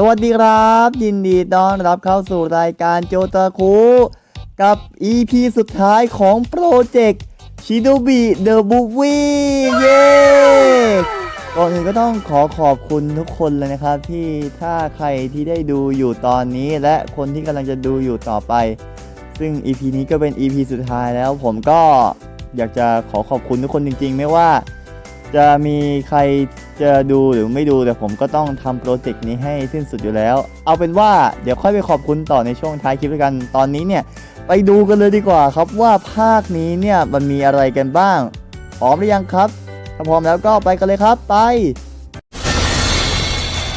สวัสดีครับ ยินดีต้อนรับเข้าสู่รายการโจตาคุกับ EP สุดท้ายของโปรเจกต์ชิโดบิเดอะบูวี่เย้ก่อนอื่นก็ต้องขอขอบคุณทุกคนเลยนะครับ ที่ถ้าใครที่ได้ดูอยู่ตอนนี้และคนที่กำลังจะดูอยู่ต่อไป ซึ่ง EP นี้ก็เป็น EP สุดท้ายแล้วผมก็อยากจะขอขอบคุณทุกคนจริง ๆ ไม่ว่า จะมีใครจะดูหรือไม่ดูแต่ผมก็ต้องทำโปรเจกต์นี้ให้สิ้นสุดอยู่แล้ว เอาเป็นว่าเดี๋ยวค่อยไปขอบคุณต่อในช่วงท้ายคลิปแล้วกันตอนนี้เนี่ย ไปดูกันเลยดีกว่าครับว่าภาคนี้เนี่ยมันมีอะไรกันบ้างพร้อมหรือยังครับถ้าพร้อมแล้วก็ไปกันเลยครับไป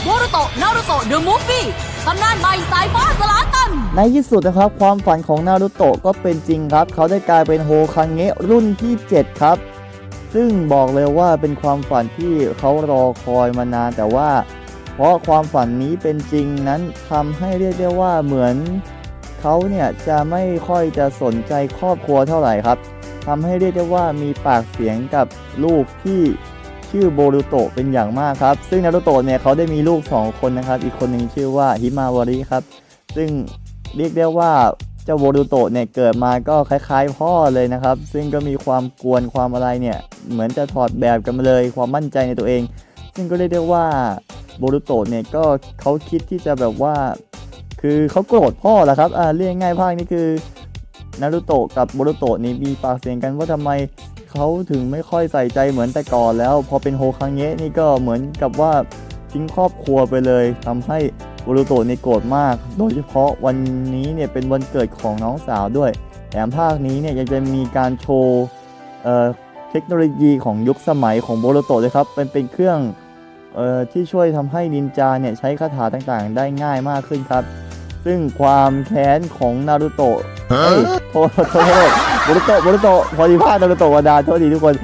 โบรุโตะนารุโตะเดอะมูฟวี่ตำนานใหม่สายฟ้าสลาตัน ในที่สุดนะครับ ความฝันของนารูโตะก็เป็นจริงครับ เขาได้กลายเป็นโฮคังเงะรุ่นที่ 7 ครับ ซึ่งบอกเลยว่าเป็นความฝันที่เขารอคอยมานานแต่ว่า เพราะความฝันนี้เป็นจริงนั้นทำให้เรียกได้ว่าเหมือนเขาเนี่ยจะไม่ค่อยจะสนใจครอบครัวเท่าไหร่ครับทำให้เรียกได้ว่ามีปากเสียงกับลูกที่ชื่อโบรุโตะเป็นอย่างมากครับ ซึ่งนารูโตะเนี่ยเขาได้มีลูก 2 คนนะครับ อีกคนหนึ่งชื่อว่าฮิมาวาริครับ ซึ่งเรียกได้ว่า จ้าโบรูโตะเนี่ยเกิดมาก็คล้ายๆ พ่อเลยนะครับ ซึ่งก็มีความกวนความอะไรเนี่ย เหมือนจะถอดแบบกันมาเลยความมั่นใจในตัวเอง ซึ่งก็เรียกได้ว่าโบรูโตะเนี่ยก็เขาคิดที่จะแบบว่า คือเขาโกรธพ่อแหละครับอ่าเรียกง่ายๆภาคนี้คือนารูโตะกับโบรูโตะนี่มีปากเสียงกันว่าทำไมเขาถึงไม่ค่อยใส่ใจเหมือนแต่ก่อนแล้ว พอเป็นโฮคังเงะนี่ก็เหมือนกับว่าทิ้งครอบครัวไปเลยทำให้ บรูโตะนี่โกรธมาก โดยเฉพาะวันนี้เนี่ยเป็นวันเกิดของน้องสาวด้วยแถมภาคนี้เนี่ยยังจะมีการโชว์เอ่อเทคโนโลยีของยุคสมัยของโบรูโตะเลยครับเป็นเป็นเครื่องเอ่อที่ช่วยทำให้นินจาเนี่ยใช้คาถาต่างๆ ได้ง่ายมากขึ้นครับ ซึ่งความแค้นของนารูโตะเฮ้ยโทษโทษโทษโบรูโตะโบรูโตะพอดีพลาดนารูโตะวาดาโทษทีทุกคน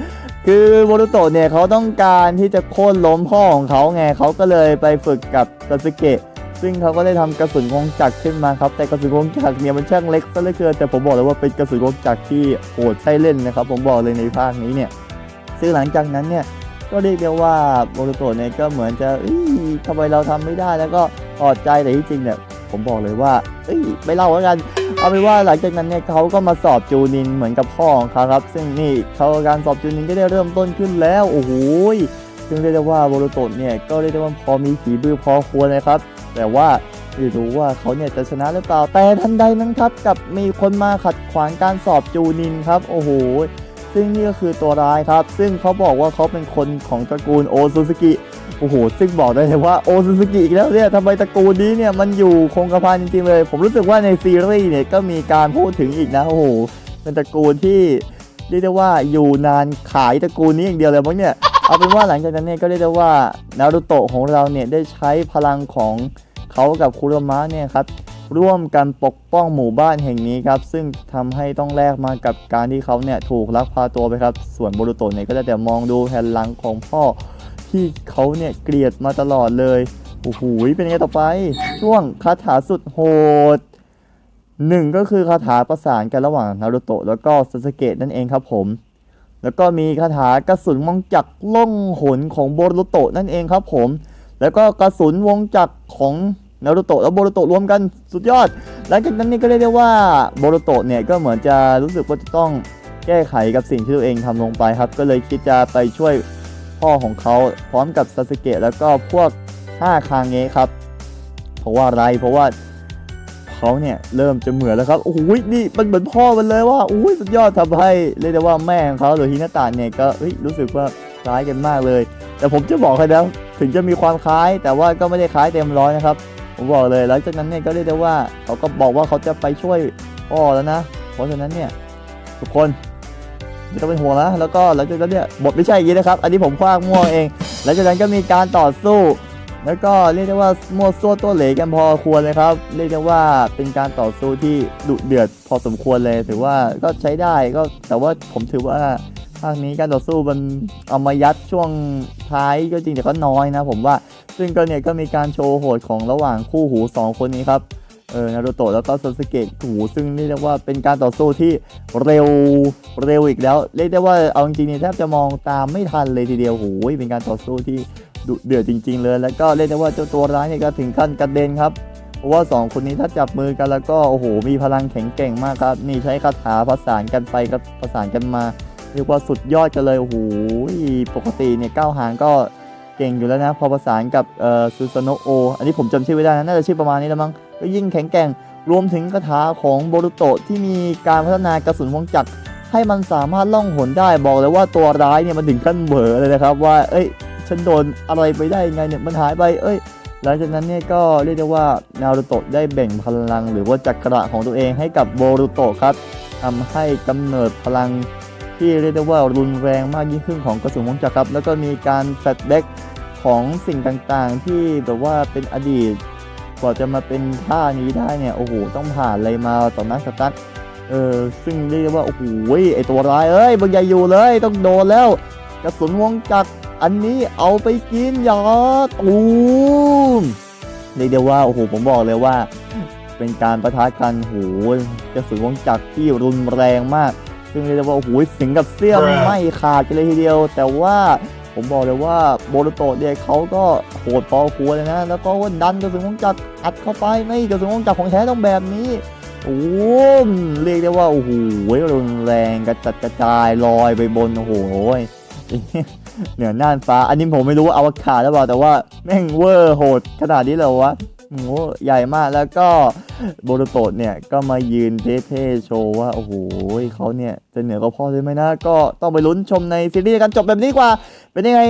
คือโบรูโตะเนี่ยเขาต้องการที่จะโค่นล้มพ่อของเขาไงเขาก็เลยไปฝึกกับซาสึเกะ ซึ่งเขาก็ได้ทำกระสุนวงจักรขึ้นมาครับ แต่กระสุนวงจักรเนี่ยมันช่างเล็กซะเหลือเกินแต่ผมบอกเลยว่าเป็นกระสุนวงจักรที่โหดใช่เล่นนะครับ ผมบอกเลยในภาคนี้เนี่ยซึ่งหลังจากนั้นเนี่ยก็เรียกได้ว่าโบรูโตเนี่ยก็เหมือนจะเอ้ยทำไมเราทำไม่ได้แล้วก็อดใจแต่ที่จริงเนี่ยผมบอกเลยว่าเอ้ยไม่เล่าแล้วกัน เอาเป็นว่าหลังจากนั้นเนี่ยเขาก็มาสอบจูนินเหมือนกับพ่อของเขาครับ ซึ่งนี่เขาการสอบจูนินก็ได้เริ่มต้นขึ้นแล้ว โอ้โห ซึ่งเรียกได้ว่าโบรูโตะเนี่ยก็เรียกได้ว่าพอมีฝีมือพอควรเลยครับ แต่ว่าไม่รู้ว่าเขาเนี่ยจะชนะหรือเปล่า แต่ทันใดนั้นครับกับมีคนมาขัดขวางการสอบจูนินครับ โอ้โห ซึ่งนี่ก็คือตัวร้ายครับ ซึ่งเขาบอกว่าเขาเป็นคนของตระกูลโอซูซุกิ โอ้โห ซึ่งบอกได้เลยว่าโอซูซุกิอีกแล้วเนี่ยทำไมตระกูลนี้เนี่ยมันอยู่คงกระพันจริงๆเลย ผมรู้สึกว่าในซีรีส์เนี่ยก็มีการพูดถึงอีกนะ โอ้โห เป็นตระกูลที่เรียกได้ว่าอยู่นานขายตระกูลนี้อย่างเดียวเลยมั้งเนี่ย เอาเป็นว่าหลังจากนั้นเนี่ยก็เรียกได้ว่านารูโตะของเราเนี่ยได้ใช้พลังของเขากับคุโรมะเนี่ยครับร่วมกันปกป้องหมู่บ้านแห่งนี้ครับ ซึ่งทำให้ต้องแลกมากับการที่เขาเนี่ยถูกลักพาตัวไปครับ ส่วนโบรูโตะเนี่ยก็ได้แต่มองดูแผ่นหลังของพ่อ ที่เขาเนี่ยเกลียดมาตลอดเลยโอ้โหเป็นไงต่อไป ช่วงคาถาสุดโหดหนึ่งก็คือคาถาประสานกันระหว่างนารูโตะแล้วก็ซาสเกะนั่นเองครับผม แล้วก็มีคาถากระสุนวงจักรล่องหนของโบรูโตะนั่นเองครับผม แล้วก็กระสุนวงจักรของนารูโตะและโบรูโตะรวมกันสุดยอด หลังจากนั้นนี่ก็เรียกได้ว่าโบรูโตะเนี่ยก็เหมือนจะรู้สึกว่าจะต้องแก้ไขกับสิ่งที่ตัวเองทำลงไปครับ ก็เลยคิดจะไปช่วยพ่อของเขาพร้อมกับซาสึเกะแล้วก็พวก5คางเงะครับ เพราะว่าอะไรเพราะว่า เขาเนี่ยเริ่มจะเหมือนแล้วครับโอ้โหนี่มันเหมือนพ่อมันเลยว่าโอ้ยสุดยอดทำให้เรียกได้ว่าแม่ของเขาหรือฮินาตะเนี่ยก็รู้สึกว่าคล้ายกันมากเลย แต่ผมจะบอกให้นะถึงจะมีความคล้าย แต่ว่าก็ไม่ได้คล้ายเต็มร้อยนะครับผมบอกเลยหลังจากนั้นเนี่ยก็เรียกได้ว่าเขาก็บอกว่าเขาจะไปช่วยพ่อแล้วนะ เพราะฉะนั้นเนี่ยทุกคนไม่ต้องเป็นห่วงนะแล้วก็หลังจากนั้นเนี่ยบทไม่ใช่อย่างนี้นะครับ อันนี้ผมคว้างมั่วเองหลังจากนั้นก็มีการต่อสู้ แล้วก็เรียกได้ว่ามั่วซั่วตัวเหลกันพอควรเลยครับ เรียกได้ว่าเป็นการต่อสู้ที่ดุเดือดพอสมควรเลยถือว่าก็ใช้ได้ก็แต่ว่าผมถือว่าภาคนี้การต่อสู้มันเอามายัดช่วงท้ายก็จริงแต่ก็น้อยนะผมว่า ซึ่งก็เนี่ยก็มีการโชว์โหดของระหว่างคู่หูสองคนนี้ครับเออนารูโตะแล้วก็ซาสึเกะโอ้โหซึ่งเรียกได้ว่าเป็นการต่อสู้ที่เร็วเร็วอีกแล้ว เรียกได้ว่าเอาจริงๆแทบจะมองตามไม่ทันเลยทีเดียวโอ้โหเป็นการต่อสู้ที่ ดุเดือดจริง ๆ เลย แล้วก็เรียกได้ว่าเจ้าตัวร้ายเนี่ยก็ถึงขั้นกระเด็นครับเพราะว่าสองคนนี้ถ้าจับมือกันแล้วก็โอ้โหมีพลังแข็งแกร่งมากครับนี่ใช้คาถาประสานกันไปกับประสานกันมาเรียกว่าสุดยอดกันเลยโอ้โหปกติเนี่ยก้าวหางก็เก่งอยู่แล้วนะพอประสานกับเอ่อซูซานโนโออันนี้ผมจำชื่อไม่ได้นะน่าจะชื่อประมาณนี้แล้วมั้งก็ยิ่งแข็งแกร่งรวมถึงคาถาของโบรุโตะที่มีการพัฒนากระสุนวงจักรให้มันสามารถล่องหนได้บอกเลยว่าตัวร้ายเนี่ยมันถึงขั้นเบอเลยนะครับว่าเอ้ย ฉันโดนอะไรไปได้ไงเนี่ยมันหายไปเอ้ย หลังจากนั้นเนี่ยก็เรียกได้ว่านารูโตะได้แบ่งพลัง หรือว่าจักระของตัวเองให้กับโบรูโตะครับทำให้กำเนิดพลังที่เรียกได้ว่ารุนแรงมากยิ่งขึ้นของกระสุนวงจักรครับ แล้วก็มีการแฟลชแบ็กของสิ่งต่างๆ ที่แบบว่าเป็นอดีตกว่าจะมาเป็นท่านี้ได้เนี่ยโอ้โหต้องผ่านอะไรมาต่อหน้าสตั๊ดเออซึ่งเรียกว่าโอ้โหไอตัวร้ายเอ้ยมึงอย่าอยู่เลยต้องโดนแล้ว กระสุนวงจักร อันนี้เอาไปกินอย่าตูมเรียกได้ว่าโอ้โหผมบอกเลยว่า เป็นการประทะกันโอ้โหกระสุนวงจักรที่รุนแรงมาก ซึ่งเรียกได้ว่าโอ้โหสิงกับเสี้ยม Bruh ไม่ขาดกันเลยทีเดียว แต่ว่าผมบอกเลยว่าโบโลโตะเนี่ยเขาก็โหดพอควรเลยนะ แล้วก็ดันกระสุนวงจักรอัดเข้าไปไม่กระสุนวงจักรของแท้ต้องแบบนี้โอ้โหเรียกได้ว่าโอ้โหรุนแรงกระจัดกระจายลอยไปบนโอ้โห เหนือน่านฟ้า อันนี้ผมไม่รู้ว่าอวกาศหรือเปล่าแต่ว่าแม่งเวอร์โหดขนาดนี้เลยวะโอ้โหใหญ่มากแล้วก็โบโรโตะเนี่ยก็มายืนเท่ๆโชว์ว่า โอ้โหเขาเนี่ย จะเหนือกว่าพ่อเลยไหมนะ ก็ต้องไปลุ้นชมในซีรีส์กันจบแบบนี้กว่า เป็นยังไง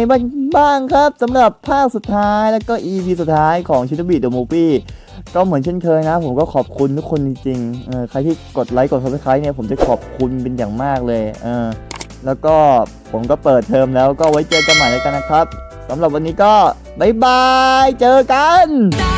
บ้างครับสำหรับภาคสุดท้ายแล้วก็ EP สุดท้ายของชินบิเดอะมูฟี่ก็เหมือนเช่นเคยนะ ผมก็ขอบคุณทุกคนจริงๆใครที่กดไลค์กด subscribe เนี่ยผมจะขอบคุณเป็นอย่างมากเลยเออ แล้วก็ผมก็เปิดเทอมแล้วก็ไว้เจอกันใหม่แล้วกันนะครับสำหรับวันนี้ก็บ๊ายบาย เจอกันแดน